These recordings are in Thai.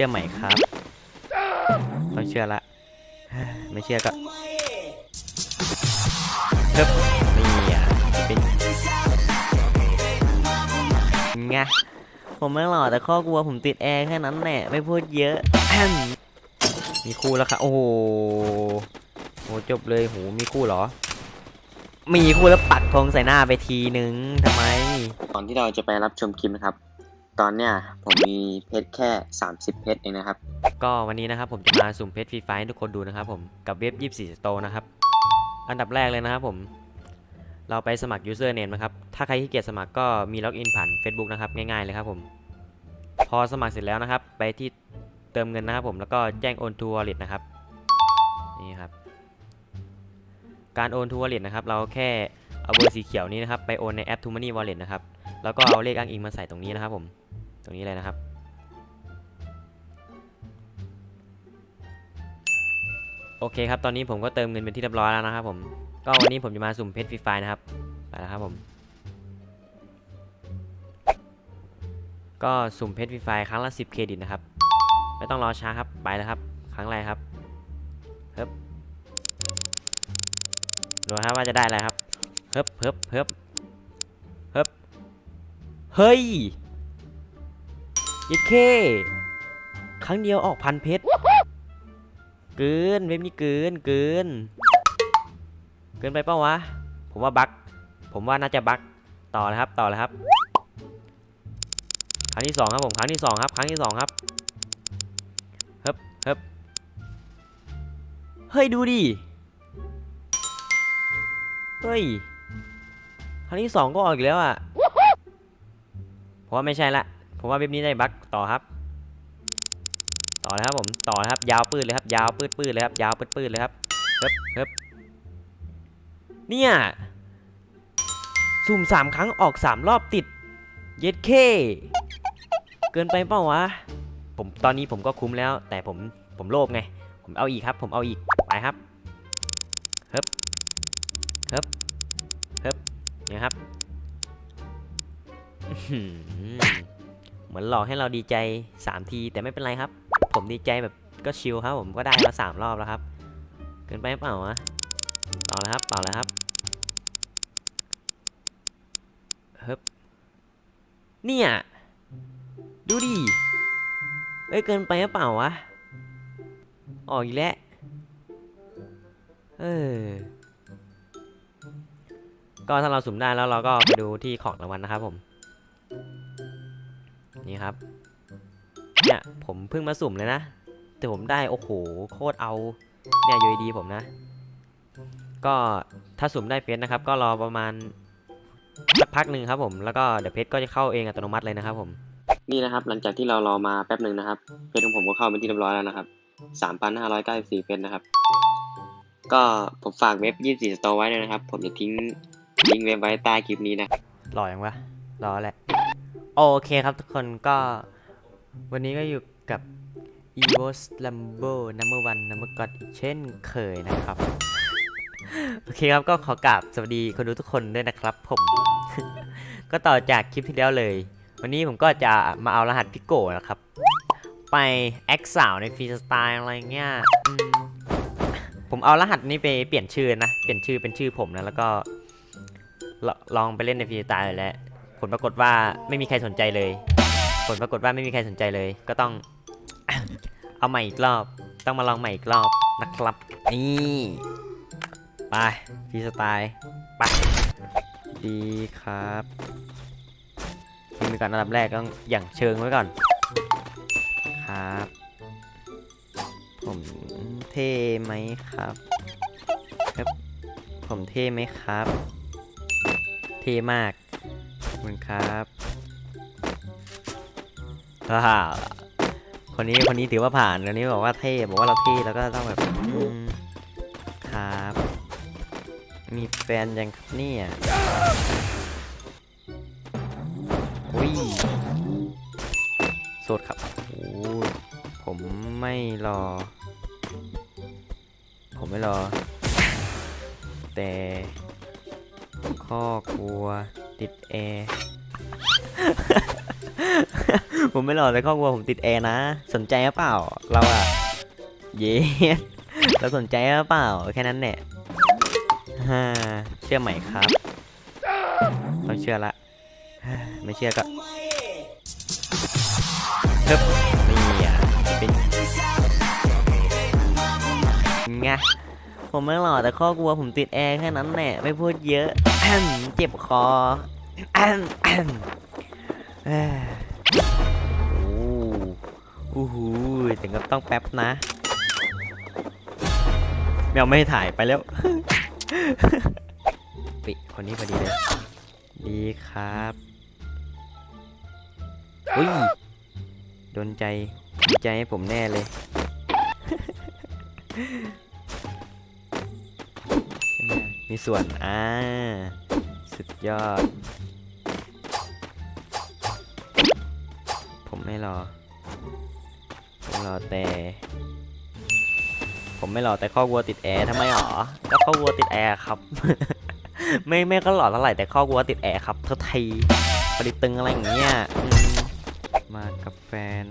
ชื่อไหมครับต้องเชื่อละ ไม่เชื่อก็เฮ้บนี่อะเป็นไงผมไม่หล่อแต่ข้อกลัวผมติดแอร์แค่นั้นแหละไม่พูดเยอะ มีคู่แล้วครับโอ้โหโอ้จบเลยโหมีคู่เหรอ มีคู่แล้วปักธงใส่หน้าไปทีนึงทำไม ก่อนที่เราจะไปรับชมคลิปนะครับ ตอนเนี้ยผมมีเพชรแค่ 30 เพชรเองนะครับ ก็วันนี้นะครับผมจะมาสุ่มเพชรฟรีไฟให้ทุกคนดูนะครับผมกับเว็บ 24 Store นะครับ อันดับแรกเลยนะครับผม เราไปสมัคร user name นะครับ ถ้าใครที่เกียจสมัครก็มีล็อกอินผ่าน Facebook นะครับ ง่ายๆเลยครับผม พอสมัครเสร็จแล้วนะครับ ไปที่เติมเงินนะครับผมแล้วก็แจ้งโอน to wallet นะครับนี่ครับ การโอน to wallet นะครับ เราแค่ เอาเบอร์สีเขียวนี้นะครับไปโอนในแอป to money wallet นะครับ แล้วก็เอาเลขอ้างอิงมาใส่ตรงนี้นะครับผม ตรงนี้เลยนะครับ โอเคครับ ตอนนี้ผมก็เติมเงินเป็นที่เรียบร้อยแล้วนะครับผม ก็วันนี้ผมจะมาสุ่มเพชรฟรีไฟล์นะครับ ไปแล้วครับผม ก็สุ่มเพชรฟรีไฟล์ครั้งละ 10 เครดิตนะครับ ไม่ต้องรอช้าครับ ไปแล้วครับ ครั้งแรกครับเฮิบดูครับว่าจะได้อะไรครับ บเฮิบเฮิบเฮิบเฮ้ยยิเค ครั้งเดียวออกพันเพชร เกินเว็บนี้เกินเกิน เกินไปเปล่าวะ ผมว่าบั๊กผมว่าน่าจะบั๊กต่อเลยครับต่อเลยครับ ครั้งที่สองครับผมครั้งที่สองครับ ครั้งที่สองครับเฮ้บเฮ้บเฮ้ยดูดิ เฮ้ย ครั้งที่สองก็ออกอีกแล้วอะผมว่าไม่ใช่ละ ผมว่าเว็บนี้ได้บั๊กต่อครับ ต่อเลยครับผม ต่อเลยครับ ยาวปืดเลยครับ ยาวปืดปืดเลยครับ ยาวปืดปืดเลยครับเฮ้บเฮ้บเนี่ยสุ่มสามครั้งออกสามรอบติด เย็ดเค เกินไปเปล่าวะ ผมตอนนี้ผมก็คุ้มแล้ว แต่ผมผมโลภไง ผมเอาอีกครับ ผมเอาอีก ไปครับเฮ้บเฮ้บ ครับ เหมือนหลอกให้เราดีใจ 3 ที แต่ไม่เป็นไรครับ ผมดีใจแบบก็ชิลครับ ผมก็ได้มาสามรอบแล้วครับ เกินไปเปล่าวะต่อเลยครับต่อเลยครับเฮ้บเนี่ย ดูดิเอ้ยเกินไปหรือเปล่าวะ ออกอีกแล้ว เออ ก็ถ้าเราสุ่มได้แล้วเราก็ไปดูที่ของรางวัลนะครับผม นี่ครับ เนี่ยผมเพิ่งมาสุ่มเลยนะ แต่ผมได้โอ้โหโคตรเอา เนี่ยยูดีผมนะ ก็ถ้าสุ่มได้เพชรนะครับ ก็รอประมาณสักพักหนึ่งครับผม แล้วก็เดี๋ยวเพชรก็จะเข้าเองอัตโนมัติเลยนะครับผม นี่นะครับ หลังจากที่เรารอมาแป๊บหนึ่งนะครับ เพชรของผมก็เข้าเป็นที่เรียบร้อยแล้วนะครับ3,594เพชรนะครับ ก็ผมฝากเว็บ 24 Store ไว้เลยนะครับ ผมจะทิ้ง ลิงก์เว็บไว้ใต้คลิปนี้นะ รออยังวะรอแหละ โอเคครับทุกคนก็ วันนี้ก็อยู่กับ evo lambo number one number god อีกเช่นเคยนะครับ โอเคครับก็ขอกราบสวัสดีคนดูทุกคนด้วยนะครับผม ก็ต่อจากคลิปที่แล้วเลย วันนี้ผมก็จะมาเอารหัสพิโก้นะครับ ไปแอคสาวในฟรีสไตล์อะไรเงี้ยอืมผมเอารหัสนี้ไปเปลี่ยนชื่อนะ เปลี่ยนชื่อเป็นชื่อผมนะ แล้วก็ ลลองไปเล่นในฟีสไตล์แล้วผลปรากฏว่าไม่มีใครสนใจเลย ผลปรากฏว่าไม่มีใครสนใจเลย ก็ต้อง เอาใหม่อีกรอบ ต้องมาลองใหม่อีกรอบนะครับ นี่ไปฟีสไตล์ไปดีครับนี่มีการอันดับแรกต้องอย่างเชิงไว้ก่อน ครับ ผมเท่ไหมครับครับผมเท่ไหมครับ มากคุณครับฮ่าคนนี้คนนี้ถือว่าผ่านคนนี้บอกว่าเท่บอกว่าเราเท่แล้วก็ต้องแบบครับ มีแฟนยังครับเนี่ยอุ้ยโสดครับโอ้ผมไม่รอ ผมไม่รอ แต่ ข้อกลัว ติดแอร์ ผมไม่หล่อแต่ครอบครัวผมติดแอร์นะ สนใจหรือเปล่า เราอะเย้เราสนใจหรือเปล่า แค่นั้นแหละฮ่าเชื่อไหมครับ ต้องเชื่อละ ไม่เชื่อก็เฮ้บนี่อะเป็นไง ผมไม่หล่อแต่ครอบครัวผมติดแอร์แค่นั้นแหละไม่พูดเยอะเจ็บคอโอ้โหถึงกับต้องแป๊บนะแมวไม่ถ่ายไปแล้วปิคนนี้พอดีเลยดีครับอุ้ยโดนใจดีใจให้ผมแน่เลย มีส่วน อ่า สุดยอด ผมไม่รอ ผมรอแต่ ผมไม่รอแต่ข้อวัวติดแอร์ทำไมหรอก็ข้อวัวติดแอร์ครับ ไม่ไม่ก็หล่อเท่าไหร่แต่ข้อวัวติดแอร์ครับเท่าไทยปริตึงอะไรอย่างเงี้ยมมากับแฟน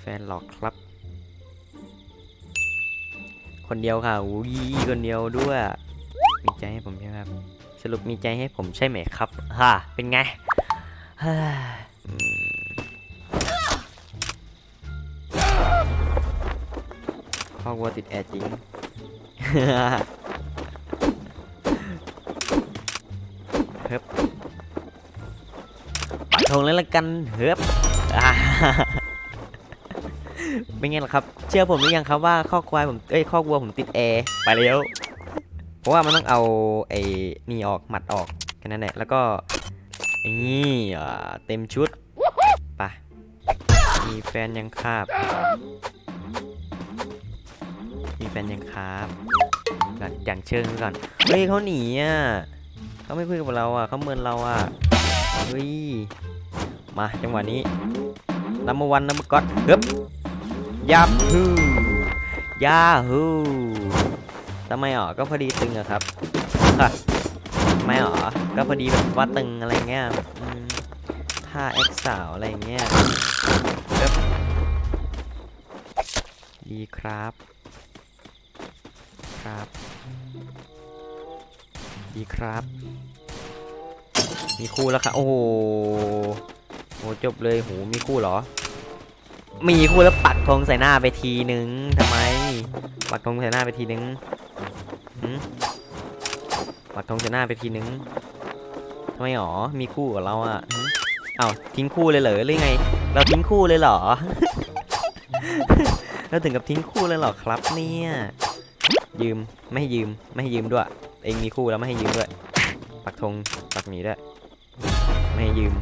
แฟนหลอกครับ คนเดียวค่ะอุ้ยคนเดียวด้วย มีใจให้ผมใช่ไหมครับ สรุปมีใจให้ผมใช่ไหมครับฮ่าเป็นไงฮ่าข้อวัวติดแอร์จริงเฮ้บปักธงเลยละกันเฮ้บ เป็นไงล่ะครับ เชื่อผมหรือยังครับว่าข้อควายผมเอ้ยข้อวัวผมติดแอร์ไปแล้วเพราะว่ามันต้องเอาไอ้นี่ออกหมัดออกแค่นั้นแหละแล้วก็อ้นี่เต็มชุดไปะมีแฟนยังครับ มีแฟนยังครับก่อนอย่างเชิงก่อนเฮ้ยเขาหนีอะเขาไม่พูดกับเราอะเขาเมินเราอะเฮ้ยมาจังหวะนี้นัมวันนัมก็อดเฮ้บ ยับฮูยาฮูทำไมอ๋อก็พอดีตึงอะครับค่ะทำไมอ๋อก็พอดีแบบว่าตึงอะไรเงี้ยท่าเอ็กสาวอะไรเงี้ยเฮ้บดีครับ ครับ ดีครับ มีคู่แล้วครับโอ้โหโหจบเลยโหมีคู่เหรอ มีคู่แล้วปักธงใส่หน้าไปทีนึงทำไม ปักธงใส่หน้าไปทีนึงปักธงใส่หน้าไปทีนึงทำไมหรอมีคู่กับเราอะเอ้าทิ้งคู่เลยเหรอหรือไง เราทิ้งคู่เลยเหรอเราถึงกับทิ้งคู่เลยเหรอครับเนี่ย ยืมไม่ให้ยืมไม่ให้ยืมด้วย เองมีคู่แล้วไม่ให้ยืมด้วย ปักธงปักหมีด้วย ไม่ให้ยืม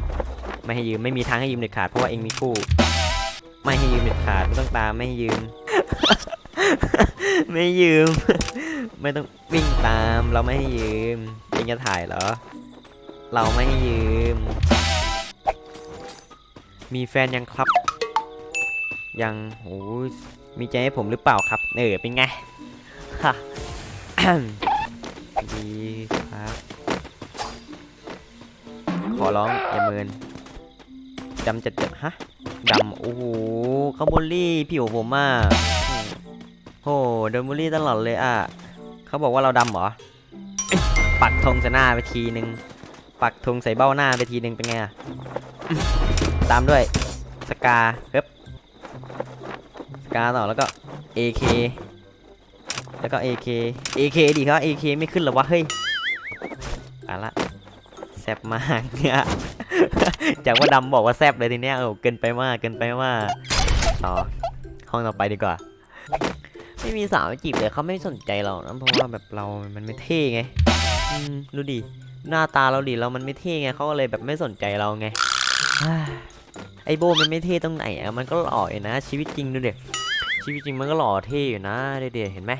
ไม่ให้ยืมไม่มีทางให้ยืมเด็ดขาดเพราะว่าเองมีคู่ ไม่ให้ยืมเด็ดขาดไม่ต้องตามไม่ให้ยืม ไม่ยืม ไม่ต้องวิ่งตามเราไม่ให้ยืมเองจะถ่ายเหรอ เราไม่ให้ยืม มีแฟนยังครับ ยังโอ้ยมีใจให้ผมหรือเปล่าครับ เออเป็นไงค่ะดีครับ ขอร้องอย่าเมินดำจัดจัดฮะ ดำ โอ้โหเขาบูลลี่ผิวผมมากโหโดนบูลลี่ตลอดเลยอะเขาบอกว่าเราดำเหรอ ปักธงใส่หน้าไปทีนึง ปักธงใส่เบ้าหน้าไปทีนึงเป็นไงอะ ตามด้วย สกาเฮ้บสกาต่อแล้วก็ AK แล้วก็ AK AK ดีครับ AK ไม่ขึ้นหรอวะ เฮ้ยอะละแซบมากเนี่ย จากว่าดำบอกว่าแซบเลยทีเนี้ยโอ้เกินไปมากเกินไปมากต่อห้องต่อไปดีกว่า ไม่มีสาวจีบเลยเขาไม่สนใจเรานะเพราะว่าแบบเรามันไม่เท่ไงดูดิหน้าตาเราดิเรามันไม่เท่ไงเขาก็เลยแบบไม่สนใจเราไงไอโบมันไม่เท่ตรงไหนอะมันก็หล่ออยู่นะ ชีวิตจริงดูเด็กชีวิตจริงมันก็หล่อเท่อยู่นะเด็ดๆเห็นไหม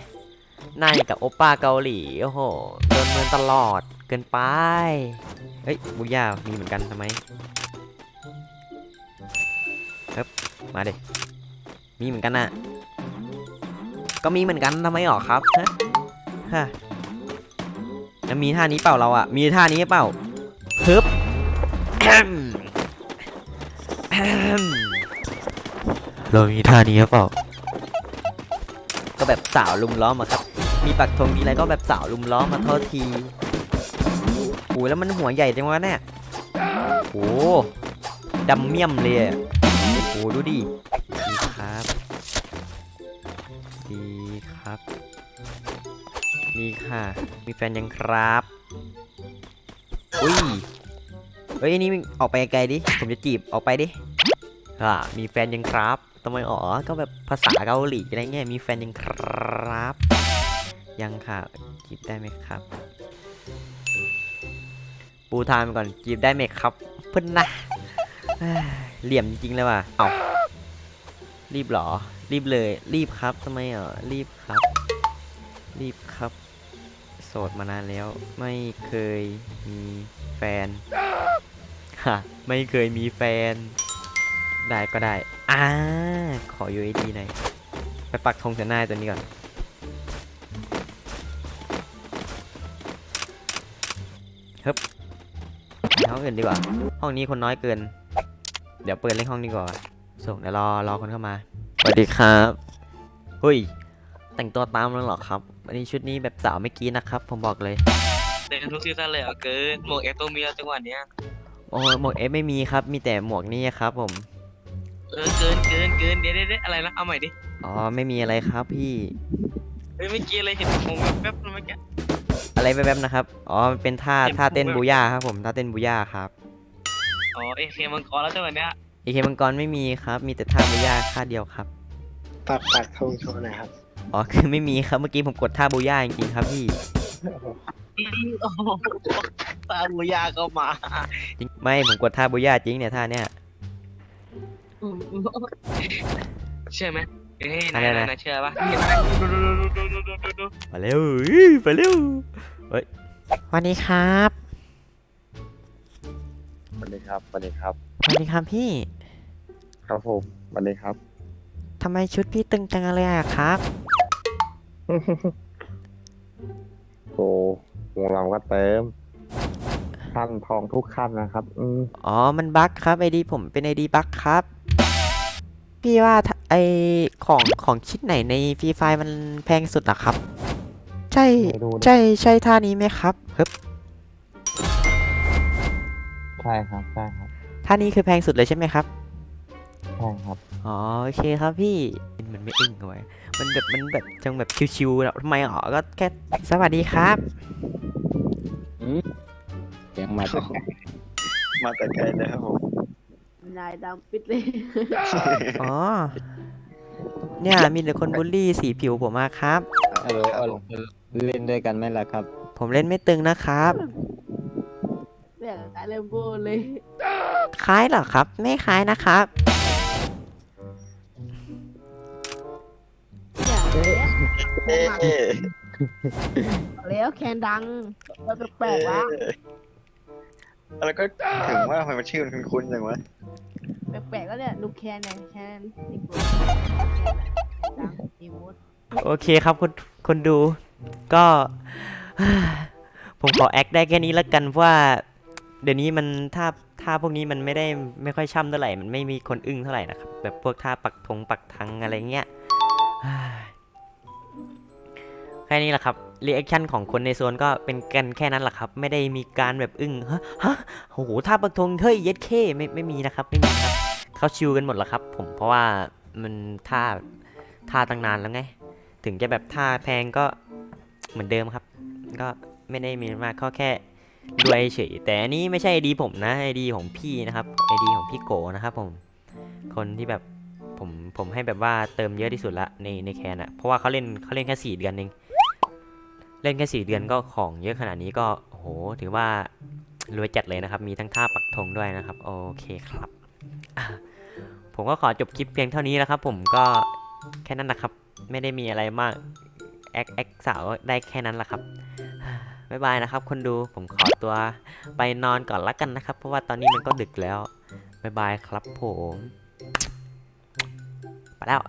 น้าอย่างกับโอป้าเกาหลี โอ้โหโดนเมินตลอดเกินไป เฮ้ยบุย่ามีเหมือนกันทำไมเฮ้ยมาเด็มีเหมือนกันน่ะ ก็มีเหมือนกันทำไมหรอครับฮะฮะแล้วมีท่านี้เปล่าเราอะมีท่านี้เปล่าฮึบแอมแอมเรามีท่านี้หรือเปล่า ก็แบบสาวลุมล้อมอะครับ มีปักธงมีอะไรก็แบบสาวลุมล้อมมาทษทีโอ้แล้วมันหัวใหญ่จังวะเนี่ยโอ้ดำเมี่ยมเลยโอ้ดูดิดีครับ ดีครับ ดีค่ะ มีแฟนยังครับอุ้ยเฮ้ยนี่ออกไปไกลดิ ผมจะจีบออกไปดิอ่ามีแฟนยังครับทำไมอ๋อ ก็แบบภาษาเกาหลีอะไรเงี้ย มีแฟนยังครับ ยังค่ะจีบได้ไหมครับ ปูทางไปก่อนจีบได้ไหมครับ เพื่อนนะเหลี่ยมจริงเลยว่ะเอารีบหรอ รีบเลย รีบครับทำไมอะรีบครับ รีบครับ โสดมานานแล้ว ไม่เคยมีแฟนฮะไม่เคยมีแฟน ได้ก็ได้อ่าขอ UAD หน่อยไปปักธงเสยหน้าตัวนี้ก่อน ฮึบไปห้องอื่นดีกว่า ห้องนี้คนน้อยเกิน เดี๋ยวเปิดเล่นห้องนี้ก่อนส่งเดี๋ยวรอรอคนเข้ามาสวัสดีครับเฮ้ยแต่งตัวตามแล้วเหรอครับวันนี้ชุดนี้แบบสาวไม่กรี้นะครับ ผมบอกเลยเต็มทุกซีซั่นเลยเหรอเกินหมวกเอฟตัวมีแล้วจังหวะเนี้ยโอ้หมวกเอฟไม่มีครับ มีแต่หมวกนี่ครับ ผม เออเกินเกินเกินเดี๋ยวเดี๋ยวเดี๋ยวอะไรนะเอาใหม่ดิอ๋อไม่มีอะไรครับพี่เฮ้ยเมื่อกี้อะไรเห็นผมแป๊บๆเมื่อกี้ อะไรแวบๆนะครับ อ๋อมันเป็นท่าท่าเต้นบูย่าครับผม ท่าเต้นบูย่าครับ อ๋อเอเคมังกรแล้วใช่ไหมเนี่ยอีเคมังกรไม่มีครับ มีแต่ท่าบูย่าท่าเดียวครับตัดตัดทงโชนะครับ อ๋อคือไม่มีครับ เมื่อกี้ผมกดท่าบูย่าจริงครับพี่ โอ้โหตาบุยาก็มาจริงไม่ผมกดท่าบูย่าจริงเนี่ยท่าเนี้ย เชื่อไหมเอ้ยอะไรนะายเชื่อปะไมดูปเร็วอื้ไปเร็ว เฮ้ยสวัสดีครับสวัสดีครับสวัสดีครับสวัสดีครับพี่ครับผมสวัสดีครับ ทำไมชุดพี่ตึงจังเลยอะครับ โอ้วงเราก็เติมขั้นทองทุกขั้นนะครับ อืมอ๋อ มันบั๊กครับไอดีผมเป็นไอดีบั๊กครับ พี่ว่าถ้าไอของของชิ้นไหนในฟรีไฟมันแพงสุดอะครับ ใช่ไม่รู้ดิใช่ใช่ท่านี้ไหมครับเฮ้ยใช่ครับใช่ครับท่านี้คือแพงสุดเลยใช่ไหมครับใช่ครับอ๋อโอเคครับพี่มันไม่อึ้งเอาไว้มันแบบมันแบบจังแบบชิวๆแล้วทำไมอ๋อก็แค่สวัสดีครับเสียงมาแต่ไกลมาแต่ไกลเลยครับผมนายดำปิดเลยอ๋อเนี่ยมีแต่คนบูลลี่สีผิวผมมาครับ เออเอา เล่นด้วยกันไหมล่ะครับ ผมเล่นไม่ตึงนะครับเรียกกายเลมโบเลยคล้ายเหรอครับ ไม่คล้ายนะครับอย่าแล้วแล้วแคนดังแล้วแปลกๆวะแล้วก็ถึงว่าทำไมมันชื่อมันคุ้นๆจังวะแปลกๆแล้วเนี่ยดูแคนเนี่ยแคนอีกตัวแคนดังอีมูดโอเคครับคุณคนดู ก็ ผมขอแอคได้แค่นี้แล้วกันเพราะว่า เดี๋ยวนี้มันท่าท่าพวกนี้มันไม่ได้ไม่ค่อยช่ำเท่าไหร่ มันไม่มีคนอึ้งเท่าไหร่นะครับ แบบพวกท่าปักธงปักทังอะไรเงี้ยแค่นี้แหละครับรีแอคชั่นของคนในโซนก็เป็นกันแค่นั้นแหละครับ ไม่ได้มีการแบบอึ้งฮะฮะโอ้โหท่าปักธงเฮ้ยเย็ดเคไม่ไม่มีนะครับไม่มีครับเขาชิวกันหมดแล้วครับ ผมเพราะว่ามันท่าท่าตั้งนานแล้วไง ถึงจะแบบท่าแพงก็ เหมือนเดิมครับ ก็ไม่ได้มีมากก็แค่ด้วยเฉยแต่อันนี้ไม่ใช่ไอดีผมนะไอดีของพี่นะครับไอดีของพี่โกนะครับผมคนที่แบบผมผมให้แบบว่าเติมเยอะที่สุดละในในแคนอะเพราะว่าเขาเล่นเขาเล่นแค่สี่เดือนเองเล่นแค่สี่เดือนก็ของเยอะขนาดนี้ก็โหถือว่ารวยจัดเลยนะครับ มีทั้งท่าปักธงด้วยนะครับ โอเคครับ ผมก็ขอจบคลิปเพียงเท่านี้แล้วครับ ผมก็แค่นั้นนะครับ ไม่ได้มีอะไรมาก แอคแอคสาวได้แค่นั้นแหละครับบ๊ายบายนะครับ คนดูผมขอตัวไปนอนก่อนละกันนะครับ เพราะว่าตอนนี้มันก็ดึกแล้วบ๊ายบายครับผม ไปแล้ว